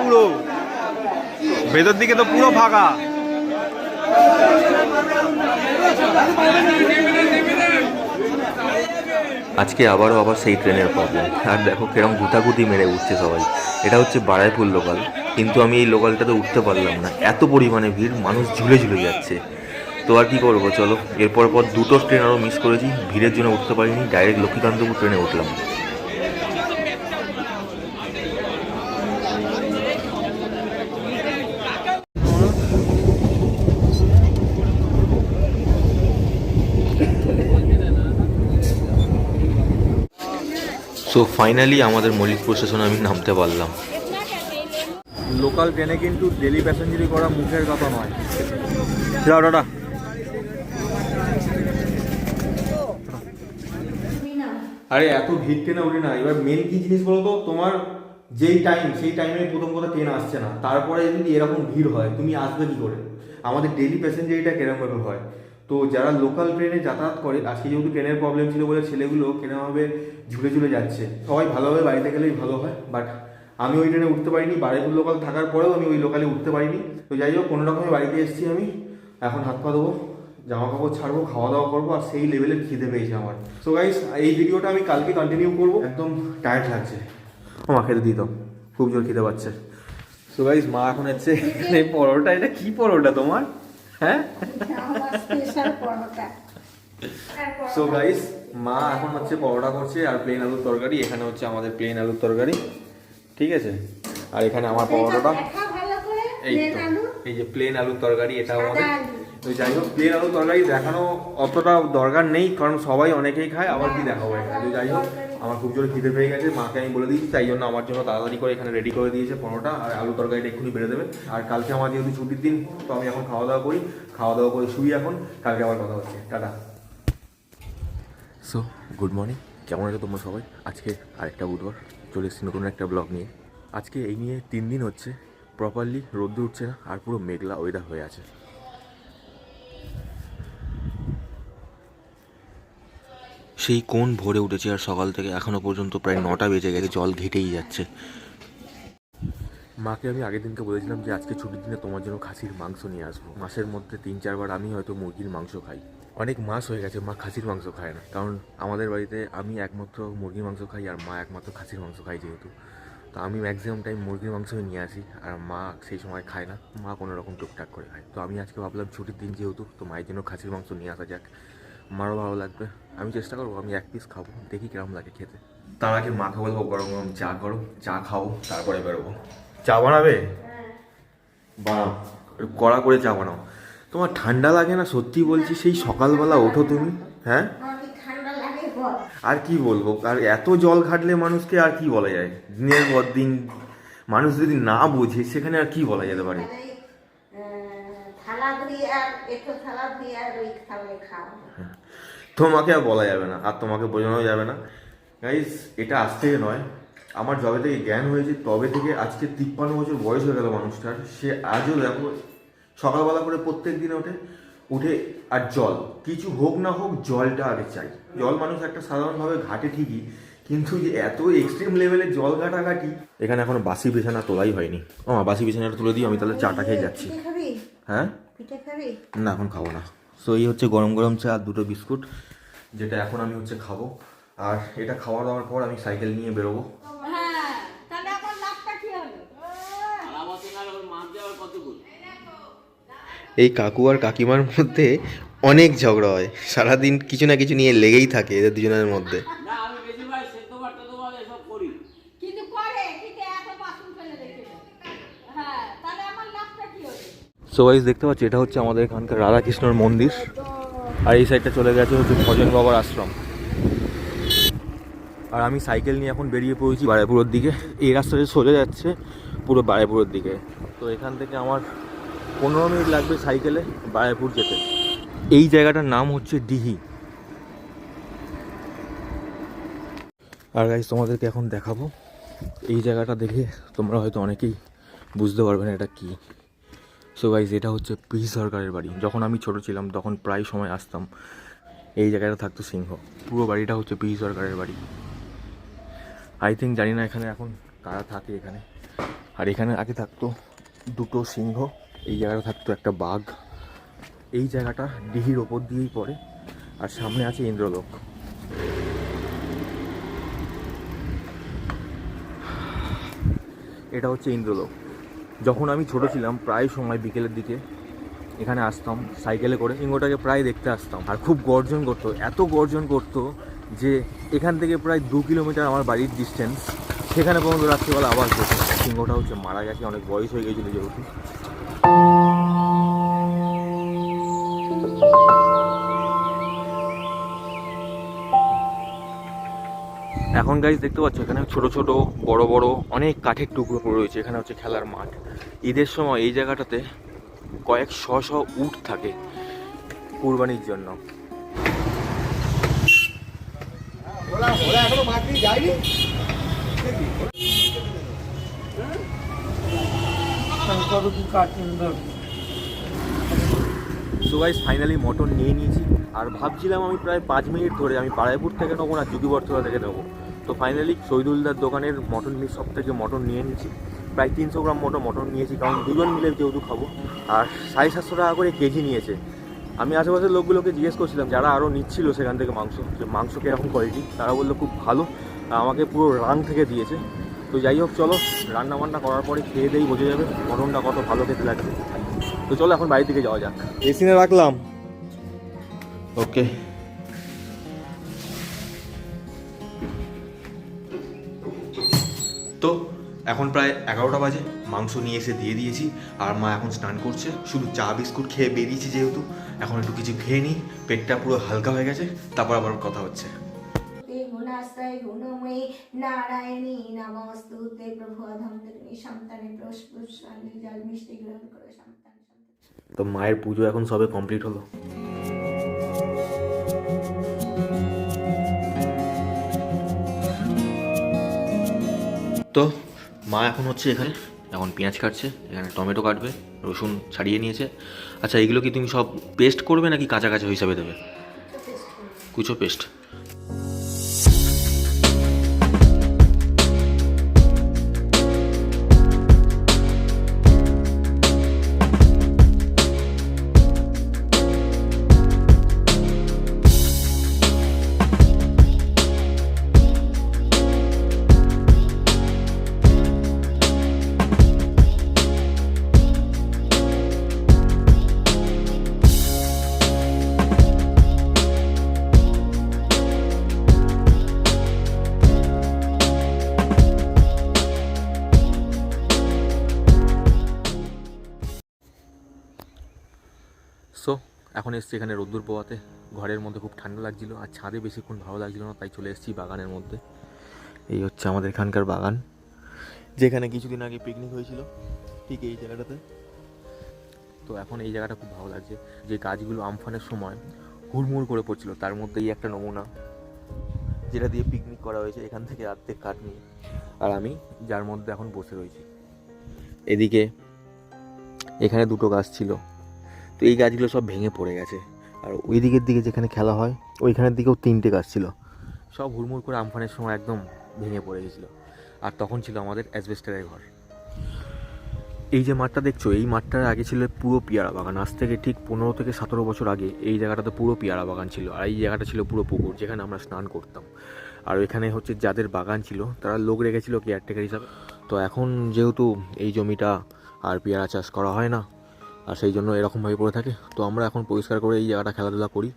পুরো। ভেতর দিকে তো পুরো ফাঁকা। আজকে আবারও আবার সেই ট্রেনের প্রবলেম আর দেখো কিরম গুতাগুতি মেরে উঠছে সবাই। এটা হচ্ছে বারাইপুর লোকাল কিন্তু আমি এই লোকালটাতে উঠতে পারলাম না। এত পরিমাণে ভিড়, মানুষ ঝুলে ঝুলে যাচ্ছে। তো আর কী করব, চলো। এরপর পর দুটো ট্রেন আরও মিস করেছি। ভিড়ের জন্য উঠতে পারিনি। ডাইরেক্ট লক্ষ্মীকান্তপুর ট্রেনে উঠলাম। সো ফাইনালি আমাদের মল্লিকপুর স্টেশনে আমি নামতে পারলাম। লোকাল ট্রেনে কিন্তু ডেলি প্যাসেঞ্জারি করা মুখের কথা নয়। যাও, টাটা। আরে, এত ভিড় ট্রেনে উঠি না। এবার মেন কি জিনিস বলো তো তোমার যেই টাইম সেই টাইমে প্রথম কথা ট্রেন আসছে না। তারপরে যদি এরকম ভিড় হয়, তুমি আসবে কি করে? আমাদের ডেলি প্যাসেঞ্জারিটা কেরমভাবে হয়? তো যারা লোকাল ট্রেনে যাতায়াত করে আজকে যেহেতু ট্রেনের প্রবলেম ছিল বলে ছেলেগুলো কেরমভাবে ঝুলে ঝুলে যাচ্ছে। সবাই ভালোভাবে বাড়িতে গেলেই ভালো হয় বাট আমি ওই ট্রেনে উঠতে পারিনি বারেপুর লোকাল থাকার পরেও আমি ওই লোকালে উঠতে পারিনি। তো যাই হোক, কোনো রকমে বাড়িতে এসেছি আমি। এখন হাত পা দেবো জামা কাপড় ছাড়বো খাওয়া দাওয়া করব, আর সেই লেভেলের খিদে পেয়েছে আমার। সো গাইস এই ভিডিওটা আমি কালকে কন্টিনিউ করব। একদম টায়ার্ড লাগছে। ও মা, খেতে দিত খুব জোর খিদে পাচ্ছে। সো গাইস মা এখন হচ্ছে এই পরোটা, এটা কি পরোটা তোমার? হ্যাঁ? সো গাইস মা এখন হচ্ছে পরোটা করছে আর প্লেন আলুর তরকারি এখানে হচ্ছে আমাদের প্লেন আলুর তরকারি। ঠিক আছে? আর এখানে আমার পরোটাটা। এই তো এই যে প্লেন আলুর তরকারি এটা আমাদের। তো যাই হোক প্লেন আলুর তরকারি দেখানো অতটা দরকার নেই, কারণ সবাই অনেকেই খায়, আবার কি দেখাবো এখানে? যাই হোক, আমার খুব জোরে খিদে পেয়ে গেছে, মাকে আমি বলে দিয়েছি, তাই জন্য আমার জন্য তাড়াতাড়ি করে এখানে রেডি করে দিয়েছে পরোটা, আর আলু তরকারিটা এক্ষুনি বেড়ে দেবে। আর কালকে আমার যেহেতু ছুটির দিন, তো আমি এখন খাওয়া দাওয়া করি, খাওয়া দাওয়া করে শুই এখন, কালকে আবার কথা হচ্ছে। টাটা। সো গুড মর্নিং কেমন আছো তোমরা সবাই? আজকে আরেকটা বুধবার, চলে এসেছি নতুন একটা ব্লগ নিয়ে। আজকে এই নিয়ে তিন দিন হচ্ছে প্রপারলি রোদ্দুর উঠছে না, আর পুরো মেঘলা ওয়েদার হয়ে আছে। সেই কোন ভোরে উঠেছে আর সকাল থেকে এখনও পর্যন্ত প্রায় নটা বেজে গেছে, জল ঘেটেই যাচ্ছে। মাকে আমি আগের দিনকে বলেছিলাম যে আজকে ছুটির দিনে তোমার জন্য খাসির মাংস নিয়ে আসব। মাসের মধ্যে তিন চারবার আমি হয়তো মুরগির মাংস খাই। অনেক মাস হয়ে গেছে মা খাসির মাংস খায় না। কারণ আমাদের বাড়িতে আমি একমাত্র মুরগির মাংস খাই আর মা একমাত্র খাসির মাংস খাই যেহেতু। তো আমি ম্যাক্সিমাম টাইম মুরগির মাংসই নিয়ে আসি আর মা সেই সময় খায় না। মা কোনো রকম টুকটাক করে খায়। তো আমি আজকে ভাবলাম ছুটির দিন যেহেতু, তো মায়ের জন্য খাসির মাংস নিয়ে আসা যাক। মারও ভালো লাগবে। আমি চেষ্টা করব আমি এক পিস খাব দেখি কিরম লাগে খেতে। তার আগে মাকে বলব গরম গরম চা করো চা খাও তারপরে বেরোবো। চা বানাবে? বানাও কড়া করে চা বানাও। তোমার ঠান্ডা লাগে না? সত্যি বলছি সেই সকালবেলা ওঠো তুমি হ্যাঁ? আমার কি ঠান্ডা লাগে বল। আর কি বলব? আর এত জল ঘাটলে মানুষকে আর কি বলা যায়? দিনের পর দিন মানুষ যদি না বোঝে সেখানে আর কি বলা যেতে পারে? মানে, থালা আর একটু থালা আর ওই খাও তোমাকে আর বলা যাবে না আর তোমাকে বোঝানো যাবে না। গাইস এটা আজ থেকে নয়। আমার যবে থেকে জ্ঞান হয়েছে তবে থেকে আজকে তিপ্পান্ন বছর বয়স হয়ে গেল মানুষটার। সে আজও দেখো সকালবেলা করে প্রত্যেক দিনে ওঠে উঠে আর জল। কিছু হোক না হোক জলটা আগে চাই। জল মানুষ একটা সাধারণভাবে ঘাটে ঠিকই কিন্তু যে এত এক্সট্রিম লেভেলে জল ঘাটাঘাটি। এখানে এখন বাসি বিছানা তোলাই হয়নি। ও বাসি বিছানাটা তুলে দিই আমি তাহলে চাটা খেয়ে যাচ্ছি। হ্যাঁ? না এখন খাব না। সো এই হচ্ছে গরম গরম চা আর দুটো বিস্কুট, যেটা এখন আমি হচ্ছে খাব। আর এটা খাওয়া দাওয়ার পর আমি সাইকেল নিয়ে বেরোবো। এই কাকু আর কাকিমার মধ্যে অনেক ঝগড়া হয়। সারাদিন কিছু না কিছু নিয়ে লেগেই থাকে এদের দুজনের মধ্যে কিন্তু করে কিন্তু এত বাসন ফেলে রেখে দেয়। হ্যাঁ তাহলে আমার লাভটা কি হলো সো গাইস দেখতে পাচ্ছি, এটা হচ্ছে আমাদের এখানকার রাধাকৃষ্ণর মন্দির। আর এই সাইডটা চলে গেছে হচ্ছে ভজন বাবার আশ্রম। আর আমি সাইকেল নিয়ে এখন বেরিয়ে পড়েছি বারাইপুরের দিকে। এই রাস্তাটা সোজা যাচ্ছে পুরো বারাইপুরের দিকে। তো এখান থেকে আমার পনেরো মিনিট লাগবে সাইকেলে বারাইপুর যেতে। এই জায়গাটার নাম হচ্ছে ডিহি। আর গাইজ তোমাদেরকে এখন দেখাবো। এই জায়গাটা দেখে তোমরা হয়তো অনেকেই বুঝতে পারবে না এটা কী। সো গাইজ এটা হচ্ছে পি সরকারের বাড়ি। যখন আমি ছোট ছিলাম, তখন প্রায় সময় আসতাম। এই জায়গাটা থাকতো সিংহ। পুরো বাড়িটা হচ্ছে পি সরকারের বাড়ি। আই থিঙ্ক জানি না এখানে এখন কারা থাকে এখানে। আর এখানে আগে থাকতো দুটো সিংহ, এই জায়গাটা থাকতো একটা বাঘ। এই জায়গাটা ডিহির ওপর দিয়েই পড়ে, আর সামনে আছে ইন্দ্রলোক। এটা হচ্ছে ইন্দ্রলোক। যখন আমি ছোট ছিলাম, প্রায় সময় বিকেলের দিকে এখানে আসতাম, সাইকেলে করে সিংহটাকে প্রায় দেখতে আসতাম। আর খুব গর্জন করতো, এত গর্জন করতো যে এখান থেকে প্রায় দু কিলোমিটার আমার বাড়ির ডিস্টেন্স সেখানে পর্যন্ত রাত্রিবেলা আবার যেত সিংহটা হচ্ছে মারা গেছে, অনেক বয়স হয়ে গেছিল যেহেতু। এখন গাইজ দেখতে পাচ্ছ, এখানে ছোট ছোট, বড় বড় অনেক কাঠের টুকরো রয়েছে, এখানে হচ্ছে খেলার মাঠ। ঈদের সময় এই জায়গাটাতে কয়েক শ শ উট থাকে কুরবানির জন্য। ফাইনালি মটন নিয়ে নিয়েছি। আর ভাবছিলাম আমি প্রায় পাঁচ মিনিট ধরে আমি পাড়াইপুর থেকে নেব না যুগিবর্তলা থেকে নেব। তো ফাইনালি শহীদুলদার দোকানের মটন মিল সব থেকে মটন নিয়ে নিয়েছি প্রায় তিনশো গ্রাম মতো মটন নিয়েছি কারণ দুজন মিলে যেহেতু খাব আর সাড়ে সাতশো টাকা করে কেজি নিয়েছে। আমি আশেপাশের লোকগুলোকে জিজ্ঞেস করছিলাম যারা আরও নিচ্ছিল সেখান থেকে মাংস যে মাংস কীরকম কোয়ালিটি তারা বলল খুব ভালো আমাকে পুরো রান থেকে দিয়েছে। তো যাই হোক চলো রান্না বান্না করার পরে খেয়ে দেই বোঝা যাবে মটনটা কত ভালো খেতে লাগবে তো চলো এখন বাড়ির দিকে যাওয়া যাক। এসিনে রাখলাম। ওকে তো এখন প্রায় এগারোটা বাজে মাংস নিয়ে এসে দিয়ে দিয়েছি আর মা এখন স্নান করছে শুধু চা বিস্কুট খেয়ে বেরিয়েছি যেহেতু এখন একটু কিছু খেয়ে নিই পেটটা পুরো হালকা হয়ে গেছে তারপর আবার কথা হচ্ছে। তো মায়ের পুজো এখন সবে কমপ্লিট হলো। তো মা এখন হচ্ছে এখানে। এখন পেঁয়াজ কাটছে, এখানে টমেটো কাটবে, রসুন ছাড়িয়ে নিয়েছে। আচ্ছা এগুলো কি তুমি সব পেস্ট করবে নাকি কাঁচা কাঁচা হিসাবে দেবে? কুচো পেস্ট এখন এসছি এখানে রোদ্দুর পোয়াতে ঘরের মধ্যে খুব ঠান্ডা লাগছিল, আর ছাদে বেশিক্ষণ ভালো লাগছিল না, তাই চলে এসেছি বাগানের মধ্যে। এই হচ্ছে আমাদের এখানকার বাগান, যেখানে কিছুদিন আগে পিকনিক হয়েছিল, ঠিক এই জায়গাটাতে। তো এখন এই জায়গাটা খুব ভালো লাগছে, যে গাছগুলো আমফানের সময় হুড়মুড় করে পড়ছিল, তার মধ্যে এই একটা নমুনা, যেটা দিয়ে পিকনিক করা হয়েছে এখান থেকে অর্ধেক কাঠ নিয়ে। আর আমি যার মধ্যে এখন বসে রয়েছি। এদিকে এখানে দুটো গাছ ছিল তো এই গাছগুলো সব ভেঙে পড়ে গেছে। আর ওই দিকের দিকে যেখানে খেলা হয়, ওইখানের দিকেও তিনটে গাছ ছিল। সব হুড়মুড় করে আমফানের সময় একদম ভেঙে পড়ে গেছিল। আর তখন ছিল আমাদের অ্যাসবেস্টারের ঘর। এই যে মাঠটা দেখছ, এই মাঠটার আগে ছিল পুরো পেয়ারা বাগান। আজ থেকে ঠিক পনেরো থেকে সতেরো বছর আগে এই জায়গাটাতে পুরো পেয়ারা বাগান ছিল। আর এই জায়গাটা ছিল পুরো পুকুর, যেখানে আমরা স্নান করতাম। আর এখানে হচ্ছে যাদের বাগান ছিল, তারা লোক রেখেছিল কেয়ারটেকার হিসাবে। তো এখন যেহেতু এই জমিটা আর পেয়ারা চাষ করা হয় না আর সেই জন্য এরকমভাবে পড়ে থাকে। তো আমরা এখন পরিষ্কার করে এই জায়গাটা খেলাধুলা করি।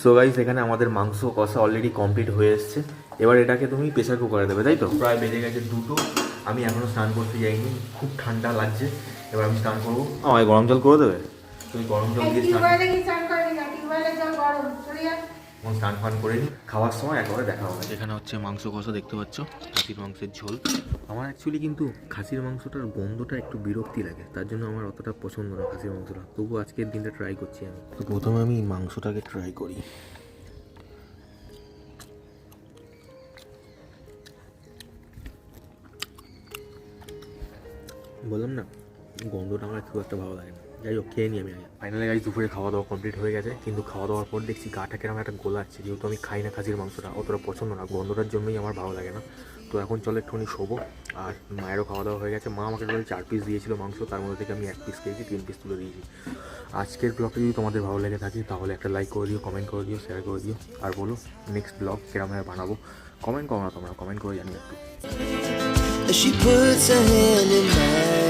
সো গাইস এখানে আমাদের মাংস কষা অলরেডি কমপ্লিট হয়ে এসছে। এবার এটাকে তুমি প্রেশার কুকারে দেবে তাই তো? প্রায় বেজে গেছে দুটো। আমি এখনও স্নান করতে যাইনি খুব ঠান্ডা লাগছে। এবার আমি স্নান করব। আমায় গরম জল করে দেবে? তুমি গরম জল দিয়ে স্নান এবং স্নান ফান করে নিই। খাওয়ার সময় একেবারে দেখা হবে। এখানে হচ্ছে মাংস কষা দেখতে পাচ্ছ খাসির মাংসের ঝোল। আমার অ্যাকচুয়ালি কিন্তু খাসির মাংসটার গন্ধটা একটু বিরক্তি লাগে তার জন্য আমার অতটা পছন্দ না খাসির মাংসটা। তবু আজকের দিনটা ট্রাই করছি আমি। তো প্রথমে আমি মাংসটাকে ট্রাই করি। বললাম না গন্ধটা আমার খুব একটা ভালো লাগে না। যাই হোক খেয়ে নিই আমি আগে। ফাইনালি গাড়ি দুপুরে খাওয়া দাওয়া কমপ্লিট হয়ে গেছে। কিন্তু খাওয়া দাওয়ার পর দেখছি গাটা কেরম একটা গোলাচ্ছে যেহেতু আমি খাই না খাসির মাংসটা অতটা পছন্দ না। গন্ধটার জন্যই আমার ভালো লাগে না। তো এখন চলো একটুখানি শোবো। আর মায়েরও খাওয়া দাওয়া হয়ে গেছে। মা আমাকে টোটাল চার পিস দিয়েছিল মাংস। তার মধ্যে থেকে আমি এক পিস খেয়েছি তিন পিস তুলে দিয়েছি। আজকের ব্লগটা যদি তোমাদের ভালো লেগে থাকে তাহলে একটা লাইক করে দিও কমেন্ট করে দিও শেয়ার করে দিও। আর বলো নেক্সট ব্লগ কেরমভাবে বানাবো? কমেন্ট করো না তোমরা কমেন্ট করে জানিও একটু। She puts her hand in mine